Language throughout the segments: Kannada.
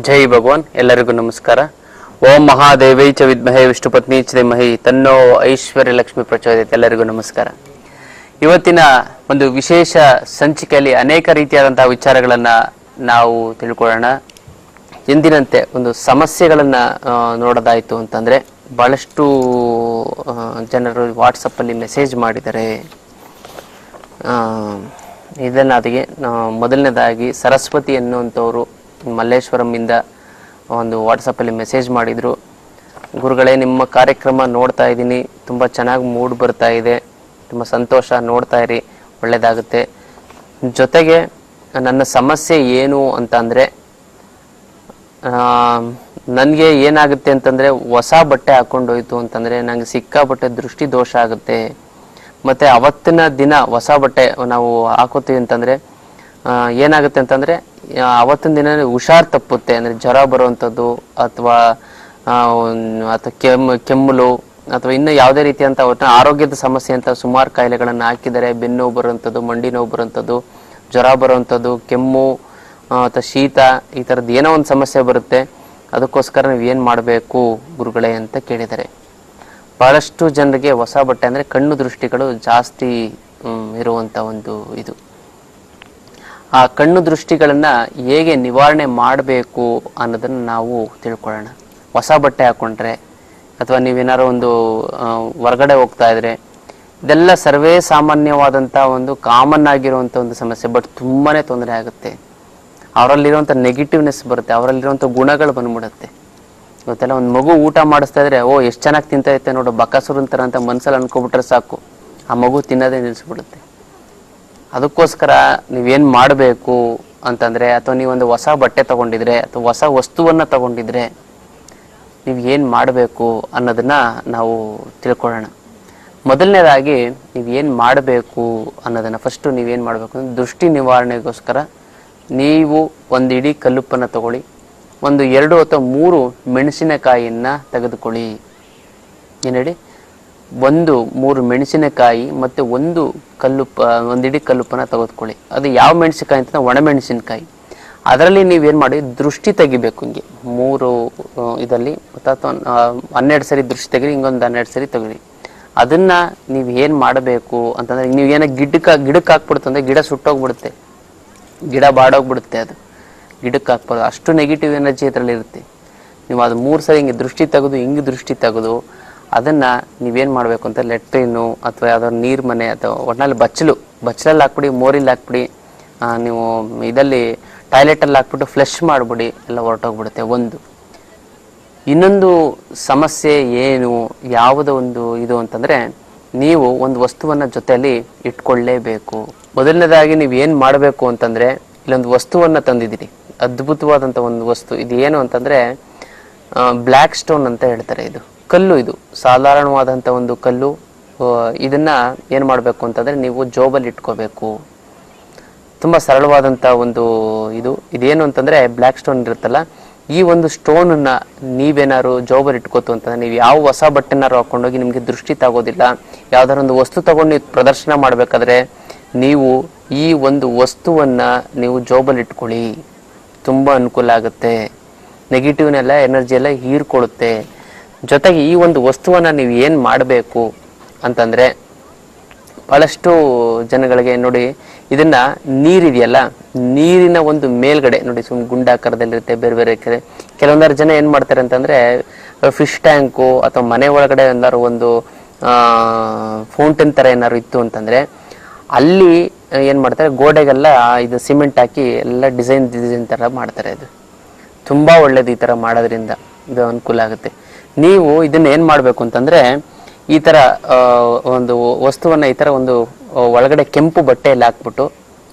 ಜೈ ಭಗವಾನ್ ಎಲ್ಲರಿಗೂ ನಮಸ್ಕಾರ. ಓಂ ಮಹಾದೇವೈ ಚ ವಿದ್ಮಹೇ ವಿಷ್ಣು ಪತ್ನಿ ಚ ಧೀಮಹಿ ತನ್ನೋ ಐಶ್ವರ್ಯ ಲಕ್ಷ್ಮಿ ಪ್ರಚೋದಿತ ಎಲ್ಲರಿಗೂ ನಮಸ್ಕಾರ. ಇವತ್ತಿನ ಒಂದು ವಿಶೇಷ ಸಂಚಿಕೆಯಲ್ಲಿ ಅನೇಕ ರೀತಿಯಾದಂತಹ ವಿಚಾರಗಳನ್ನ ನಾವು ತಿಳ್ಕೊಳ್ಳೋಣ. ಎಂದಿನಂತೆ ಒಂದು ಸಮಸ್ಯೆಗಳನ್ನ ನೋಡೋದಾಯಿತು ಅಂತಂದ್ರೆ ಬಹಳಷ್ಟು ಆ, ಜನರು ವಾಟ್ಸಪ್ಪಲ್ಲಿ ಮೆಸೇಜ್ ಮಾಡಿದ್ದಾರೆ. ಆ, ಇದನ್ನ ಅದಕ್ಕೆ ಮೊದಲನೇದಾಗಿ ಸರಸ್ವತಿ ಎನ್ನುವಂಥವ್ರು ಮಲ್ಲೇಶ್ವರಮ್ಮಿಂದ ಒಂದು ವಾಟ್ಸಪ್ಪಲ್ಲಿ ಮೆಸೇಜ್ ಮಾಡಿದರು. ಗುರುಗಳೇ ನಿಮ್ಮ ಕಾರ್ಯಕ್ರಮ ನೋಡ್ತಾ ಇದ್ದೀನಿ. ತುಂಬ ಚೆನ್ನಾಗಿ ಮೂಡ್ ಬರ್ತಾ ಇದೆ. ತುಂಬ ಸಂತೋಷ ನೋಡ್ತಾ ಇರಿ. ಒಳ್ಳೆಯದಾಗುತ್ತೆ ಜೊತೆಗೆ ನನ್ನ ಸಮಸ್ಯೆ ಏನು ಅಂತ ಅಂದರೆ ನನಗೆ ಏನಾಗುತ್ತೆ ಅಂತಂದರೆ ಹೊಸ ಬಟ್ಟೆ ಹಾಕ್ಕೊಂಡೋಯ್ತು ಅಂತಂದರೆ ನನಗೆ ಸಿಕ್ಕಾಬಟ್ಟೆ ದೃಷ್ಟಿ ದೋಷ ಆಗುತ್ತೆ. ಮತ್ತು ಅವತ್ತಿನ ದಿನ ಹೊಸ ಬಟ್ಟೆ ನಾವು ಹಾಕೋತೀವಿ ಅಂತಂದರೆ ಏನಾಗುತ್ತೆ ಅಂತಂದರೆ ಅವತ್ತಿನ ದಿನ ಹುಷಾರ್ ತಪ್ಪುತ್ತೆ. ಅಂದರೆ ಜ್ವರ ಬರುವಂಥದ್ದು ಅಥವಾ ಅಥವಾ ಕೆಮ್ಮು ಕೆಮ್ಮಲು ಅಥವಾ ಇನ್ನು ಯಾವುದೇ ರೀತಿಯಂಥ ಆರೋಗ್ಯದ ಸಮಸ್ಯೆ ಅಂತ ಸುಮಾರು ಕಾಯಿಲೆಗಳನ್ನು ಹಾಕಿದರೆ ಬೆನ್ನು ಬರುವಂಥದ್ದು, ಮಂಡಿ ನೋವು ಬರುವಂಥದ್ದು, ಜ್ವರ ಬರುವಂಥದ್ದು, ಕೆಮ್ಮು ಅಥವಾ ಶೀತ ಈ ಥರದ್ದು ಏನೋ ಒಂದು ಸಮಸ್ಯೆ ಬರುತ್ತೆ. ಅದಕ್ಕೋಸ್ಕರ ನೀವು ಏನು ಮಾಡಬೇಕು ಗುರುಗಳೇ ಅಂತ ಕೇಳಿದ್ದಾರೆ ಬಹಳಷ್ಟು ಜನರಿಗೆ ಹೊಸ ಬಟ್ಟೆ ಅಂದರೆ ಕಣ್ಣು ದೃಷ್ಟಿಗಳು ಜಾಸ್ತಿ ಇರುವಂಥ ಒಂದು ಇದು. ಆ ಕಣ್ಣು ದೃಷ್ಟಿಗಳನ್ನು ಹೇಗೆ ನಿವಾರಣೆ ಮಾಡಬೇಕು ಅನ್ನೋದನ್ನ ನಾವು ತಿಳ್ಕೊಳ್ಳೋಣ. ಹೊಸ ಬಟ್ಟೆ ಹಾಕೊಂಡ್ರೆ ಅಥವಾ ನೀವೇನಾದ್ರು ಒಂದು ಹೊರಗಡೆ ಹೋಗ್ತಾ ಇದ್ರೆ, ಇದೆಲ್ಲ ಸರ್ವೇ ಸಾಮಾನ್ಯವಾದಂಥ ಒಂದು ಕಾಮನ್ ಆಗಿರುವಂಥ ಒಂದು ಸಮಸ್ಯೆ, ಬಟ್ ತುಂಬಾನೇ ತೊಂದರೆ ಆಗುತ್ತೆ. ಅವರಲ್ಲಿರುವಂಥ ನೆಗೆಟಿವ್ನೆಸ್ ಬರುತ್ತೆ ಅವರಲ್ಲಿರುವಂಥ ಗುಣಗಳು ಬಂದ್ಬಿಡುತ್ತೆ. ಇವತ್ತೆಲ್ಲ ಒಂದು ಮಗು ಊಟ ಮಾಡಿಸ್ತಾ ಇದ್ರೆ, ಓ, ಎಷ್ಟು ಚೆನ್ನಾಗಿ ತಿಂತೈತೆ ನೋಡು, ಬಕಾಸುರ ಅಂತಾರ ಅಂತ ಮನ್ಸಲ್ಲಿ ಅನ್ಕೊಬಿಟ್ರೆ ಸಾಕು. ಆ ಮಗು ತಿನ್ನೋದೇ ನಿಲ್ಲಿಸ್ಬಿಡುತ್ತೆ ಅದಕ್ಕೋಸ್ಕರ ನೀವೇನು ಮಾಡಬೇಕು ಅಂತಂದರೆ, ಅಥವಾ ನೀವೊಂದು ಹೊಸ ಬಟ್ಟೆ ತಗೊಂಡಿದ್ರೆ, ಅಥವಾ ಹೊಸ ವಸ್ತುವನ್ನು ತಗೊಂಡಿದ್ರೆ ನೀವು ಏನು ಮಾಡಬೇಕು ಅನ್ನೋದನ್ನ ನಾವು ತಿಳ್ಕೊಳ್ಳೋಣ. ಮೊದಲನೇದಾಗಿ, ನೀವು ಏನು ಮಾಡಬೇಕು ಅನ್ನೋದನ್ನು ಫಸ್ಟು ನೀವೇನು ಮಾಡಬೇಕು ಅಂದರೆ ದೃಷ್ಟಿ ನಿವಾರಣೆಗೋಸ್ಕರ ನೀವು ಒಂದು ಇಡೀ ಕಲ್ಲುಪ್ಪನ್ನು ತಗೊಳ್ಳಿ. ಒಂದು ಎರಡು ಅಥವಾ ಮೂರು ಮೆಣಸಿನಕಾಯಿಯನ್ನು ತೆಗೆದುಕೊಳ್ಳಿ. ಏನು ಹೇಳಿ? ಒಂದು, ಮೂರು ಮೆಣಸಿನಕಾಯಿ ಮತ್ತು ಒಂದು ಕಲ್ಲುಪ್ಪ ಒಂದಿಡಿ ಕಲ್ಲುಪ್ಪನ್ನು ತೆಗೆದುಕೊಳ್ಳಿ. ಅದು ಯಾವ ಮೆಣಸಿನಕಾಯಿ ಅಂತ ಒಣಮೆಣಸಿನಕಾಯಿ ಅದರಲ್ಲಿ ನೀವೇನು ಮಾಡಿ, ದೃಷ್ಟಿ ತೆಗಿಬೇಕು ಹಿಂಗೆ. ಮೂರು ಇದರಲ್ಲಿ ಅಥವಾ ಹನ್ನೆರಡು ಸರಿ ದೃಷ್ಟಿ ತೆಗೀರಿ, ಹಿಂಗೊಂದು ಹನ್ನೆರಡು ಸರಿ ತೆಗೀರಿ. ಅದನ್ನ ನೀವು ಏನು ಮಾಡಬೇಕು ಅಂತಂದ್ರೆ, ನೀವು ಏನೋ ಗಿಡಕ್ಕೆ ಗಿಡಕ್ಕೆ ಹಾಕ್ಬಿಡುತ್ತೆ ಅಂದರೆ ಗಿಡ ಸುಟ್ಟೋಗ್ಬಿಡುತ್ತೆ. ಗಿಡ ಬಾಡೋಗ್ಬಿಡುತ್ತೆ ಅದು. ಗಿಡಕ್ಕೆ ಹಾಕ್ಬೋದು ಅಷ್ಟು ನೆಗೆಟಿವ್ ಎನರ್ಜಿ ಅದರಲ್ಲಿ ಇರುತ್ತೆ. ನೀವು ಅದು ಮೂರು ಸರಿ ಹಿಂಗೆ ದೃಷ್ಟಿ ತೆಗೆದು, ಹಿಂಗೆ ದೃಷ್ಟಿ ತೆಗೆದು, ಅದನ್ನು ನೀವೇನು ಮಾಡಬೇಕು ಅಂತ ಲೆಟ್ರಿನು ಅಥವಾ ಯಾವ್ದಾದ್ರು ನೀರು ಮನೆ ಅಥವಾ ಒಟ್ಟಿನಲ್ಲಿ ಬಚ್ಚಲು, ಬಚ್ಚಲಲ್ಲಿ ಹಾಕ್ಬಿಡಿ, ಮೋರಿಲಿ ಹಾಕ್ಬಿಡಿ ನೀವು ಇದರಲ್ಲಿ ಟಾಯ್ಲೆಟಲ್ಲಿ ಹಾಕ್ಬಿಟ್ಟು ಫ್ಲಶ್ ಮಾಡಿಬಿಡಿ, ಎಲ್ಲ ಹೊರಟೋಗ್ಬಿಡುತ್ತೆ. ಒಂದು. ಇನ್ನೊಂದು ಸಮಸ್ಯೆ ಏನು, ಯಾವುದೋ ಒಂದು ಇದು ಅಂತಂದರೆ, ನೀವು ಒಂದು ವಸ್ತುವನ್ನು ಜೊತೆಯಲ್ಲಿ ಇಟ್ಕೊಳ್ಳೇಬೇಕು. ಮೊದಲನೇದಾಗಿ ನೀವು ಏನು ಮಾಡಬೇಕು ಅಂತಂದರೆ, ಇಲ್ಲೊಂದು ವಸ್ತುವನ್ನು ತಂದಿದ್ದೀರಿ. ಅದ್ಭುತವಾದಂಥ ಒಂದು ವಸ್ತು. ಇದು ಏನು ಅಂತಂದ್ರೆ ಬ್ಲ್ಯಾಕ್ ಸ್ಟೋನ್ ಅಂತ ಹೇಳ್ತಾರೆ ಇದು. ಕಲ್ಲು ಇದು. ಸಾಧಾರಣವಾದಂಥ ಒಂದು ಕಲ್ಲು. ಇದನ್ನು ಏನು ಮಾಡಬೇಕು ಅಂತಂದ್ರೆ ನೀವು ಜೋಬಲ್ಲಿ ಇಟ್ಕೋಬೇಕು. ತುಂಬ ಸರಳವಾದಂಥ ಒಂದು ಇದು. ಇದೇನು ಅಂತಂದ್ರೆ ಬ್ಲ್ಯಾಕ್ ಸ್ಟೋನ್ ಇರುತ್ತಲ್ಲ, ಈ ಒಂದು ಸ್ಟೋನನ್ನು ನೀವೇನಾದ್ರು ಜೋಬಲ್ಲಿ ಇಟ್ಕೋತು ಅಂತಂದರೆ, ನೀವು ಯಾವ ಹೊಸ ಬಟ್ಟೆನಾರು ಹಾಕ್ಕೊಂಡೋಗಿ ನಿಮಗೆ ದೃಷ್ಟಿ ತಗೋದಿಲ್ಲ. ಯಾವ್ದಾರ ಒಂದು ವಸ್ತು ತಗೊಂಡು ನೀವು ಪ್ರದರ್ಶನ ಮಾಡಬೇಕಾದ್ರೆ, ನೀವು ಈ ಒಂದು ವಸ್ತುವನ್ನ ನೀವು ಜೋಬಲ್ಲಿ ಇಟ್ಕೊಳ್ಳಿ. ತುಂಬ ಅನುಕೂಲ ಆಗುತ್ತೆ. ನೆಗೆಟಿವ್ನೆಲ್ಲ ಎನರ್ಜಿ ಎಲ್ಲ ಹೀರ್ಕೊಳ್ಳುತ್ತೆ. ಜೊತೆಗೆ ಈ ಒಂದು ವಸ್ತುವನ್ನ ನೀವು ಏನು ಮಾಡಬೇಕು ಅಂತಂದ್ರೆ, ಬಹಳಷ್ಟು ಜನಗಳಿಗೆ ನೋಡಿ, ಇದನ್ನ ನೀರಿದೆಯಲ್ಲ, ನೀರಿನ ಒಂದು ಮೇಲ್ಗಡೆ, ನೋಡಿ ಸುಮ್ ಗುಂಡಾಕಾರದಲ್ಲಿರುತ್ತೆ ಬೇರೆ ಬೇರೆ ಕಡೆ. ಕೆಲವೊಂದಾರು ಜನ ಏನು ಮಾಡ್ತಾರೆ ಅಂತಂದ್ರೆ ಫಿಶ್ ಟ್ಯಾಂಕು ಅಥವಾ ಮನೆ ಒಳಗಡೆ ಎಲ್ಲಾರು ಒಂದು ಫೌಂಟೇನ್ ತರ ಏನಾದ್ರು ಇತ್ತು ಅಂತಂದ್ರೆ, ಅಲ್ಲಿ ಏನ್ ಮಾಡ್ತಾರೆ? ಗೋಡೆಗೆಲ್ಲ ಇದು ಸಿಮೆಂಟ್ ಹಾಕಿ ಎಲ್ಲ ಡಿಸೈನ್ ಡಿಸೈನ್ ಥರ ಮಾಡ್ತಾರೆ ಇದು. ತುಂಬಾ ಒಳ್ಳೇದು ಈ ತರ ಮಾಡೋದ್ರಿಂದ ಇದು ಅನುಕೂಲ ಆಗುತ್ತೆ. ನೀವು ಇದನ್ನ ಏನು ಮಾಡಬೇಕು ಅಂತಂದ್ರೆ, ಈ ತರ ಒಂದು ವಸ್ತುವನ್ನ ಈ ತರ ಒಂದು ಒಳಗಡೆ ಕೆಂಪು ಬಟ್ಟೆಯಲ್ಲಿ ಹಾಕ್ಬಿಟ್ಟು,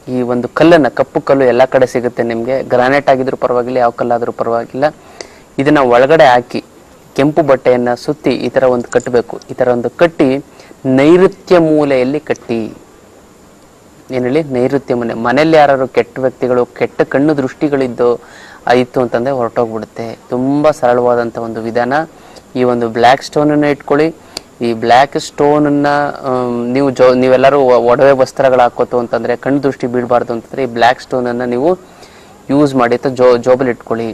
ಈ ಒಂದು ಕಲ್ಲನ್ನ, ಕಪ್ಪು ಕಲ್ಲು ಎಲ್ಲ ಕಡೆ ಸಿಗುತ್ತೆ ನಿಮಗೆ. ಗ್ರಾನೈಟ್ ಆಗಿದ್ರು ಪರವಾಗಿಲ್ಲ, ಯಾವ ಕಲ್ಲಾದರೂ ಪರವಾಗಿಲ್ಲ. ಇದನ್ನ ಒಳಗಡೆ ಹಾಕಿ, ಕೆಂಪು ಬಟ್ಟೆಯನ್ನ ಸುತ್ತಿ ಈ ತರ ಒಂದು ಕಟ್ಟಬೇಕು ಈ ತರ ಒಂದು ಕಟ್ಟಿ ನೈಋತ್ಯ ಮೂಲೆಯಲ್ಲಿ ಕಟ್ಟಿ. ಏನ್ ಹೇಳಿ ನೈಋತ್ಯ ಮನೆ. ಮನೆಯಲ್ಲಿ ಯಾರು ಕೆಟ್ಟ ವ್ಯಕ್ತಿಗಳು, ಕೆಟ್ಟ ಕಣ್ಣು ದೃಷ್ಟಿಗಳಿದ್ದು ಆಯಿತು ಅಂತಂದರೆ ಹೊರಟೋಗ್ಬಿಡುತ್ತೆ. ತುಂಬ ಸರಳವಾದಂಥ ಒಂದು ವಿಧಾನ. ಈ ಒಂದು ಬ್ಲ್ಯಾಕ್ ಸ್ಟೋನನ್ನು ಇಟ್ಕೊಳ್ಳಿ. ಈ ಬ್ಲ್ಯಾಕ್ ಸ್ಟೋನನ್ನು ನೀವು ಜೋ, ನೀವೆಲ್ಲರೂ ಒಡವೆ ವಸ್ತ್ರಗಳು ಹಾಕೋತು ಅಂತಂದರೆ, ಕಣ್ಣು ದೃಷ್ಟಿ ಬೀಳಬಾರ್ದು ಅಂತಂದರೆ, ಈ ಬ್ಲ್ಯಾಕ್ ಸ್ಟೋನನ್ನು ನೀವು ಯೂಸ್ ಮಾಡಿ ಅಥವಾ ಜೋ, ಜೋಬಲ್ಲಿ ಇಟ್ಕೊಳ್ಳಿ.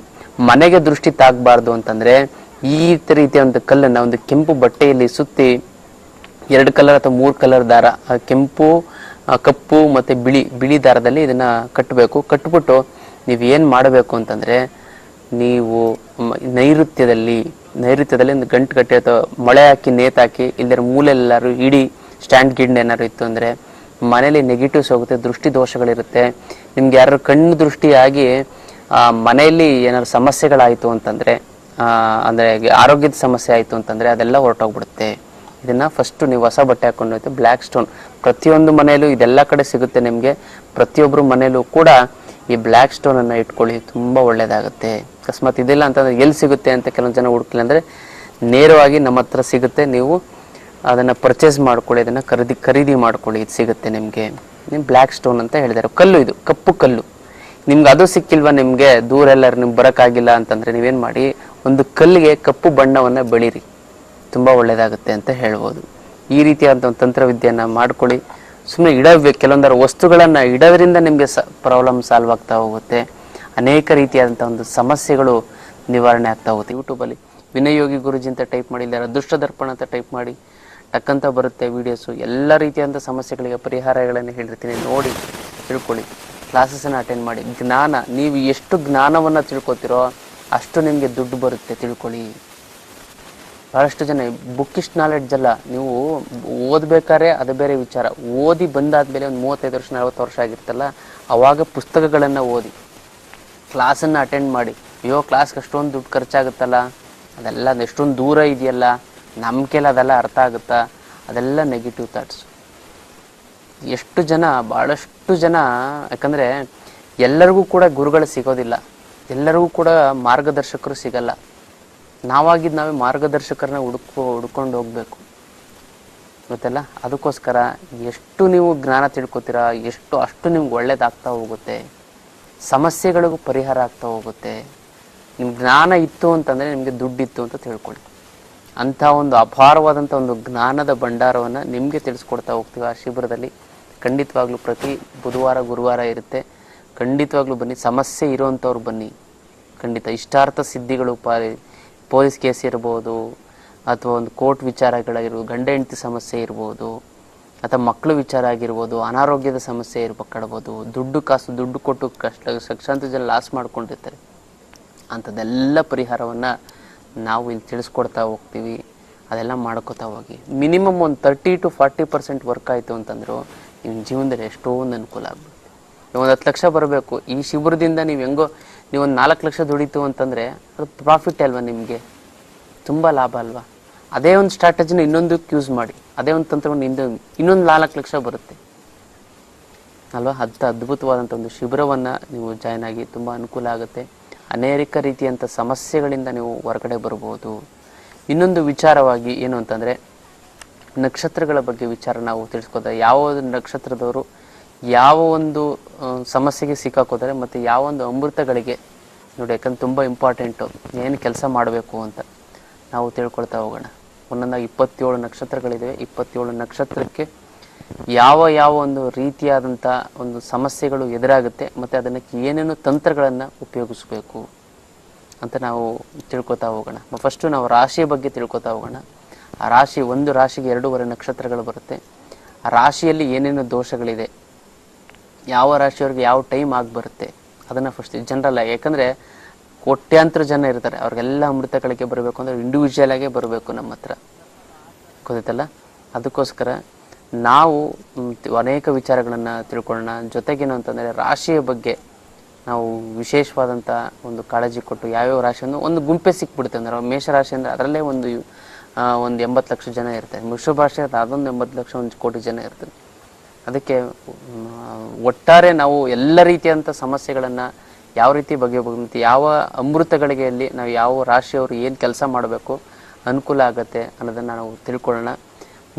ಮನೆಗೆ ದೃಷ್ಟಿ ತಾಗಬಾರ್ದು ಅಂತಂದರೆ, ಈ ರೀತಿಯ ಒಂದು ಕಲ್ಲನ್ನು, ಒಂದು ಕೆಂಪು ಬಟ್ಟೆಯಲ್ಲಿ ಸುತ್ತಿ, ಎರಡು ಕಲರ್ ಅಥವಾ ಮೂರು ಕಲರ್ ದಾರ ಕೆಂಪು ಕಪ್ಪು ಮತ್ತೆ ಬಿಳಿ ಬಿಳಿ ದಾರದಲ್ಲಿ ಇದನ್ನ ಕಟ್ಟಬೇಕು ಕಟ್ಬಿಟ್ಟು ನೀವು ಏನು ಮಾಡಬೇಕು ಅಂತಂದ್ರೆ ನೀವು ನೈಋತ್ಯದಲ್ಲಿ ನೈಋತ್ಯದಲ್ಲಿ ಒಂದು ಗಂಟು ಕಟ್ಟಿ ಅಥವಾ ಮಳೆ ಹಾಕಿ ನೇತಾಕಿ ಇಲ್ಲದ ಮೂಲೆಲ್ಲಾರು ಇಡೀ ಸ್ಟ್ಯಾಂಡ್ ಗಿಂಡ್ ಏನಾದ್ರು ಇತ್ತು ಅಂದ್ರೆ ಮನೇಲಿ ನೆಗೆಟಿವ್ಸ್ ಹೋಗುತ್ತೆ, ದೃಷ್ಟಿ ದೋಷಗಳಿರುತ್ತೆ. ನಿಮ್ಗೆ ಯಾರು ಕಣ್ಣು ದೃಷ್ಟಿಯಾಗಿ ಮನೆಯಲ್ಲಿ ಏನಾದ್ರು ಸಮಸ್ಯೆಗಳಾಯಿತು ಅಂತಂದ್ರೆ ಅಂದ್ರೆ ಆರೋಗ್ಯದ ಸಮಸ್ಯೆ ಆಯಿತು ಅಂತಂದ್ರೆ ಅದೆಲ್ಲ ಹೊರಟೋಗ್ಬಿಡುತ್ತೆ. ಇದನ್ನ ಫಸ್ಟ್ ನೀವು ಹೊಸ ಬಟ್ಟೆ ಹಾಕೊಂಡು ಹೋಯ್ತು ಬ್ಲ್ಯಾಕ್ ಸ್ಟೋನ್ ಪ್ರತಿಯೊಂದು ಮನೆಯಲ್ಲೂ ಇದೆಲ್ಲ ಕಡೆ ಸಿಗುತ್ತೆ ನಿಮಗೆ. ಪ್ರತಿಯೊಬ್ಬರು ಮನೆಯಲ್ಲೂ ಕೂಡ ಈ ಬ್ಲ್ಯಾಕ್ ಸ್ಟೋನನ್ನು ಇಟ್ಕೊಳ್ಳಿ, ತುಂಬ ಒಳ್ಳೆಯದಾಗುತ್ತೆ ಅಕಸ್ಮಾತ್ ಇದಿಲ್ಲ ಅಂತಂದರೆ ಎಲ್ಲಿ ಸಿಗುತ್ತೆ ಅಂತ ಕೆಲವೊಂದು ಜನ ಹುಡುಕ್ಲಿ ಅಂದರೆ ನೇರವಾಗಿ ನಮ್ಮ ಹತ್ರ ಸಿಗುತ್ತೆ. ನೀವು ಅದನ್ನು ಪರ್ಚೇಸ್ ಮಾಡ್ಕೊಳ್ಳಿ, ಅದನ್ನು ಖರೀದಿ ಖರೀದಿ ಮಾಡ್ಕೊಳ್ಳಿ, ಇದು ಸಿಗುತ್ತೆ ನಿಮಗೆ. ನಿಮ್ಮ ಬ್ಲ್ಯಾಕ್ ಸ್ಟೋನ್ ಅಂತ ಹೇಳಿದ್ದಾರೆ ಕಲ್ಲು ಇದು, ಕಪ್ಪು ಕಲ್ಲು. ನಿಮ್ಗೆ ಅದು ಸಿಕ್ಕಿಲ್ವಾ ನಿಮಗೆ? ದೂರ ಎಲ್ಲರೂ ನಿಮ್ಗೆ ಬರೋಕ್ಕಾಗಿಲ್ಲ ಅಂತಂದರೆ ನೀವೇನು ಮಾಡಿ, ಒಂದು ಕಲ್ಲಿಗೆ ಕಪ್ಪು ಬಣ್ಣವನ್ನು ಬೆಳೀರಿ. ತುಂಬ ಒಳ್ಳೆಯದಾಗುತ್ತೆ ಅಂತ ಹೇಳ್ಬೋದು. ಈ ರೀತಿಯಾದ ತಂತ್ರವಿದ್ಯೆಯನ್ನು ಮಾಡ್ಕೊಳ್ಳಿ. ಸುಮ್ಮನೆ ಇಡಬೇಕು ಕೆಲವೊಂದರ ವಸ್ತುಗಳನ್ನು ಇಡೋದ್ರಿಂದ ನಿಮಗೆ ಸ ಪ್ರಾಬ್ಲಮ್ ಸಾಲ್ವ್ ಆಗ್ತಾ ಹೋಗುತ್ತೆ. ಅನೇಕ ರೀತಿಯಾದಂಥ ಒಂದು ಸಮಸ್ಯೆಗಳು ನಿವಾರಣೆ ಆಗ್ತಾ ಹೋಗುತ್ತೆ. ಯೂಟ್ಯೂಬಲ್ಲಿ ವಿನಯೋಗಿ ಯೋಗಿ ಗುರುಜಿ ಅಂತ ಟೈಪ್ ಮಾಡಿ ಇಲ್ಲ ಅದೃಷ್ಟ ದರ್ಪಣ ಅಂತ ಟೈಪ್ ಮಾಡಿ ಟಕ್ಕಂತ ಬರುತ್ತೆ ವೀಡಿಯೋಸು ಎಲ್ಲ ರೀತಿಯಾದಂಥ ಸಮಸ್ಯೆಗಳಿಗೆ ಪರಿಹಾರಗಳನ್ನು ಹೇಳಿರ್ತೀನಿ. ನೋಡಿ, ತಿಳ್ಕೊಳ್ಳಿ. ಕ್ಲಾಸಸನ್ನು ಅಟೆಂಡ್ ಮಾಡಿ. ಜ್ಞಾನ, ನೀವು ಎಷ್ಟು ಜ್ಞಾನವನ್ನು ತಿಳ್ಕೊತೀರೋ ಅಷ್ಟು ನಿಮಗೆ ದುಡ್ಡು ಬರುತ್ತೆ. ತಿಳ್ಕೊಳ್ಳಿ. ಬಹಳಷ್ಟು ಜನ ಬುಕ್ಕಿಸ್ಟ್ ನಾಲೆಡ್ಜ್ ಅಲ್ಲ ನೀವು ಓದ್ಬೇಕಾದ್ರೆ ಅದು ಬೇರೆ ವಿಚಾರ. ಓದಿ ಬಂದಾದ್ಮೇಲೆ ಒಂದು ಮೂವತ್ತೈದು ವರ್ಷ, ನಲವತ್ತು ವರ್ಷ ಆಗಿರ್ತಲ್ಲ, ಅವಾಗ ಪುಸ್ತಕಗಳನ್ನು ಓದಿ. ಕ್ಲಾಸನ್ನು ಅಟೆಂಡ್ ಮಾಡಿ. ಅಯ್ಯೋ, ಕ್ಲಾಸ್ಗೆ ಅಷ್ಟೊಂದು ದುಡ್ಡು ಖರ್ಚಾಗುತ್ತಲ್ಲ? ಅದೆಲ್ಲ ಅದು ಎಷ್ಟೊಂದು ದೂರ ಇದೆಯಲ್ಲ? ನಮ್ಮ ಕೈಲಿ ಅದೆಲ್ಲ ಅರ್ಥ ಆಗುತ್ತಾ? ಅದೆಲ್ಲ ನೆಗೆಟಿವ್ ಥಾಟ್ಸ್ ಎಷ್ಟು ಜನ ಭಾಳಷ್ಟು ಜನ, ಯಾಕಂದರೆ ಎಲ್ಲರಿಗೂ ಕೂಡ ಗುರುಗಳು ಸಿಗೋದಿಲ್ಲ. ಎಲ್ಲರಿಗೂ ಕೂಡ ಮಾರ್ಗದರ್ಶಕರು ಸಿಗಲ್ಲ. ನಾವಾಗಿದ್ದು ನಾವೇ ಮಾರ್ಗದರ್ಶಕರನ್ನ ಹುಡುಕೋ, ಹುಡ್ಕೊಂಡು ಹೋಗ್ಬೇಕು. ಗೊತ್ತಲ್ಲ? ಅದಕ್ಕೋಸ್ಕರ ಎಷ್ಟು ನೀವು ಜ್ಞಾನ ತಿಳ್ಕೊತೀರಾ, ಎಷ್ಟು, ಅಷ್ಟು ನಿಮ್ಗೆ ಒಳ್ಳೇದಾಗ್ತಾ ಹೋಗುತ್ತೆ, ಸಮಸ್ಯೆಗಳಿಗೂ ಪರಿಹಾರ ಆಗ್ತಾ ಹೋಗುತ್ತೆ. ನಿಮ್ಗೆ ಜ್ಞಾನ ಇತ್ತು ಅಂತಂದರೆ ನಿಮಗೆ ದುಡ್ಡಿತ್ತು ಅಂತ ತಿಳ್ಕೊಳ್ಳಿ. ಅಂಥ ಒಂದು ಅಪಾರವಾದಂಥ ಒಂದು ಜ್ಞಾನದ ಭಂಡಾರವನ್ನು ನಿಮಗೆ ತಿಳಿಸ್ಕೊಡ್ತಾ ಹೋಗ್ತೀವಿ ಆ ಶಿಬಿರದಲ್ಲಿ. ಖಂಡಿತವಾಗ್ಲೂ ಪ್ರತಿ ಬುಧವಾರ, ಗುರುವಾರ ಇರುತ್ತೆ. ಖಂಡಿತವಾಗ್ಲೂ ಬನ್ನಿ. ಸಮಸ್ಯೆ ಇರೋವಂಥವ್ರು ಬನ್ನಿ. ಖಂಡಿತ ಇಷ್ಟಾರ್ಥ ಸಿದ್ಧಿಗಳು ಪಾಲಿ ಪೊಲೀಸ್ ಕೇಸ್ ಇರ್ಬೋದು ಅಥವಾ ಒಂದು ಕೋರ್ಟ್ ವಿಚಾರಗಳಾಗಿರ್ಬೋದು, ಗಂಡ ಹೆಂಡತಿ ಸಮಸ್ಯೆ ಇರ್ಬೋದು, ಅಥವಾ ಮಕ್ಕಳು ವಿಚಾರ ಆಗಿರ್ಬೋದು, ಅನಾರೋಗ್ಯದ ಸಮಸ್ಯೆ ಇರ್ಬೇಕಾಡ್ಬೋದು ದುಡ್ಡು ಕಾಸು, ದುಡ್ಡು ಕೊಟ್ಟು ಕಷ್ಟ ಸಕ್ಷಾಂತ ಜನ ಲಾಸ್ ಮಾಡ್ಕೊಂಡಿರ್ತಾರೆ. ಅಂಥದ್ದೆಲ್ಲ ಪರಿಹಾರವನ್ನು ನಾವು ಇಲ್ಲಿ ತಿಳಿಸ್ಕೊಡ್ತಾ ಹೋಗ್ತೀವಿ. ಅದೆಲ್ಲ ಮಾಡ್ಕೋತಾ ಹೋಗಿ. ಮಿನಿಮಮ್ ಒಂದು thirty to forty percent work ಆಯಿತು ಅಂತಂದರೂ ನಿಮ್ಮ ಜೀವನದಲ್ಲಿ ಎಷ್ಟೊಂದು ಅನುಕೂಲ ಆಗ್ಬೋದು ಒಂದು ಹತ್ತು ಲಕ್ಷ ಬರಬೇಕು. ಈ ಶಿಬಿರದಿಂದ ನೀವು ಹೆಂಗೋ ನೀವು ಒಂದು ನಾಲ್ಕು ಲಕ್ಷ ದುಡಿತು ಅಂತಂದರೆ ಅದು ಪ್ರಾಫಿಟ್ ಅಲ್ವಾ ನಿಮಗೆ? ತುಂಬ ಲಾಭ ಅಲ್ವಾ? ಅದೇ ಒಂದು ಸ್ಟ್ರಾಟಜಿನ ಇನ್ನೊಂದಕ್ಕೆ ಯೂಸ್ ಮಾಡಿ. ಅದೇ ಒಂದು ತಂತ್ರವನ್ನು ಇನ್ನೊಂದು ಇನ್ನೊಂದು ನಾಲ್ಕು ಲಕ್ಷ ಬರುತ್ತೆ. ಅಲ್ವಾ? ಅಂಥ ಅದ್ಭುತವಾದಂಥ ಒಂದು ಶಿಬಿರವನ್ನು ನೀವು ಜಾಯ್ನ್ ಆಗಿ ತುಂಬ ಅನುಕೂಲ ಆಗುತ್ತೆ. ಅನೇಕ ರೀತಿಯಂಥ ಸಮಸ್ಯೆಗಳಿಂದ ನೀವು ಹೊರಗಡೆ ಬರ್ಬೋದು. ಇನ್ನೊಂದು ವಿಚಾರವಾಗಿ ಏನು ಅಂತಂದರೆ ನಕ್ಷತ್ರಗಳ ಬಗ್ಗೆ ವಿಚಾರ ನಾವು ತಿಳಿಸ್ಕೋದ ಯಾವ ನಕ್ಷತ್ರದವರು ಯಾವ ಒಂದು ಸಮಸ್ಯೆಗೆ ಸಿಕ್ಕಾಕೋತಾರೆ ಮತ್ತು ಯಾವ ಒಂದು ಅಮೃತಗಳಿಗೆ ನೋಡಿ, ಯಾಕಂದ್ರೆ ತುಂಬ ಇಂಪಾರ್ಟೆಂಟು ಏನು ಕೆಲಸ ಮಾಡಬೇಕು ಅಂತ ನಾವು ತಿಳ್ಕೊಳ್ತಾ ಹೋಗೋಣ. ಒಂದೊಂದಾಗಿ ಇಪ್ಪತ್ತೇಳು ನಕ್ಷತ್ರಗಳಿವೆ ಇಪ್ಪತ್ತೇಳು ನಕ್ಷತ್ರಕ್ಕೆ ಯಾವ ಯಾವ ಒಂದು ರೀತಿಯಾದಂಥ ಒಂದು ಸಮಸ್ಯೆಗಳು ಎದುರಾಗುತ್ತೆ, ಮತ್ತು ಅದಕ್ಕೆ ಏನೇನು ತಂತ್ರಗಳನ್ನು ಉಪಯೋಗಿಸ್ಬೇಕು ಅಂತ ನಾವು ತಿಳ್ಕೊತಾ ಹೋಗೋಣ. ಫಸ್ಟು ನಾವು ರಾಶಿಯ ಬಗ್ಗೆ ತಿಳ್ಕೊತಾ ಹೋಗೋಣ. ಆ ರಾಶಿ, ಒಂದು ರಾಶಿಗೆ ಎರಡೂವರೆ ನಕ್ಷತ್ರಗಳು ಬರುತ್ತೆ. ಆ ರಾಶಿಯಲ್ಲಿ ಏನೇನು ದೋಷಗಳಿದೆ ಯಾವ ರಾಶಿಯವ್ರಿಗೆ ಯಾವ ಟೈಮ್ ಆಗಿ ಬರುತ್ತೆ? ಅದನ್ನು ಫಸ್ಟ್ ಜನರಲ್ ಆಗಿ, ಯಾಕಂದರೆ ಕೋಟ್ಯಾಂತರ ಜನ ಇರ್ತಾರೆ. ಅವ್ರಿಗೆಲ್ಲ ಅಮೃತಗಳಿಗೆ ಬರಬೇಕು ಅಂದರೆ ಇಂಡಿವಿಜುವಲ್ ಆಗೇ ಬರಬೇಕು ನಮ್ಮ ಹತ್ರ. ಗೊತ್ತಾಯ್ತಲ್ಲ? ಅದಕ್ಕೋಸ್ಕರ ನಾವು ಅನೇಕ ವಿಚಾರಗಳನ್ನು ತಿಳ್ಕೊಳ್ಳೋಣ. ಜೊತೆಗೇನು ಅಂತಂದರೆ ರಾಶಿಯ ಬಗ್ಗೆ ನಾವು ವಿಶೇಷವಾದಂಥ ಒಂದು ಕಾಳಜಿ ಕೊಟ್ಟು ಯಾವ್ಯಾವ ರಾಶಿಯನ್ನು ಒಂದು ಗುಂಪೆ ಸಿಕ್ಬಿಡುತ್ತೆ ಅಂದ್ರೆ ಮೇಷರಾಶಿ ಅಂದರೆ ಅದರಲ್ಲೇ ಒಂದು ಒಂದು ಎಂಬತ್ತು ಲಕ್ಷ ಜನ ಇರ್ತಾರೆ. ವೃಷಭ ರಾಶಿ ಅದೊಂದು ಎಂಬತ್ತು ಲಕ್ಷ, ಒಂದು ಕೋಟಿ ಜನ ಇರ್ತಾರೆ. ಅದಕ್ಕೆ ಒಟ್ಟಾರೆ ನಾವು ಎಲ್ಲ ರೀತಿಯಂಥ ಸಮಸ್ಯೆಗಳನ್ನು ಯಾವ ರೀತಿ ಬಗೆಹರಿಸಬೇಕು ಮತ್ತು ಯಾವ ಅಮೃತಗಳಿಗೆ ಅಲ್ಲಿ ನಾವು ಯಾವ ರಾಶಿಯವರು ಏನು ಕೆಲಸ ಮಾಡಬೇಕು ಅನುಕೂಲ ಆಗುತ್ತೆ ಅನ್ನೋದನ್ನು ನಾವು ತಿಳ್ಕೊಳ್ಳೋಣ.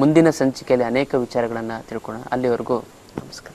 ಮುಂದಿನ ಸಂಚಿಕೆಯಲ್ಲಿ ಅನೇಕ ವಿಚಾರಗಳನ್ನು ತಿಳ್ಕೊಳ್ಳೋಣ. ಅಲ್ಲಿವರೆಗೂ ನಮಸ್ಕಾರ.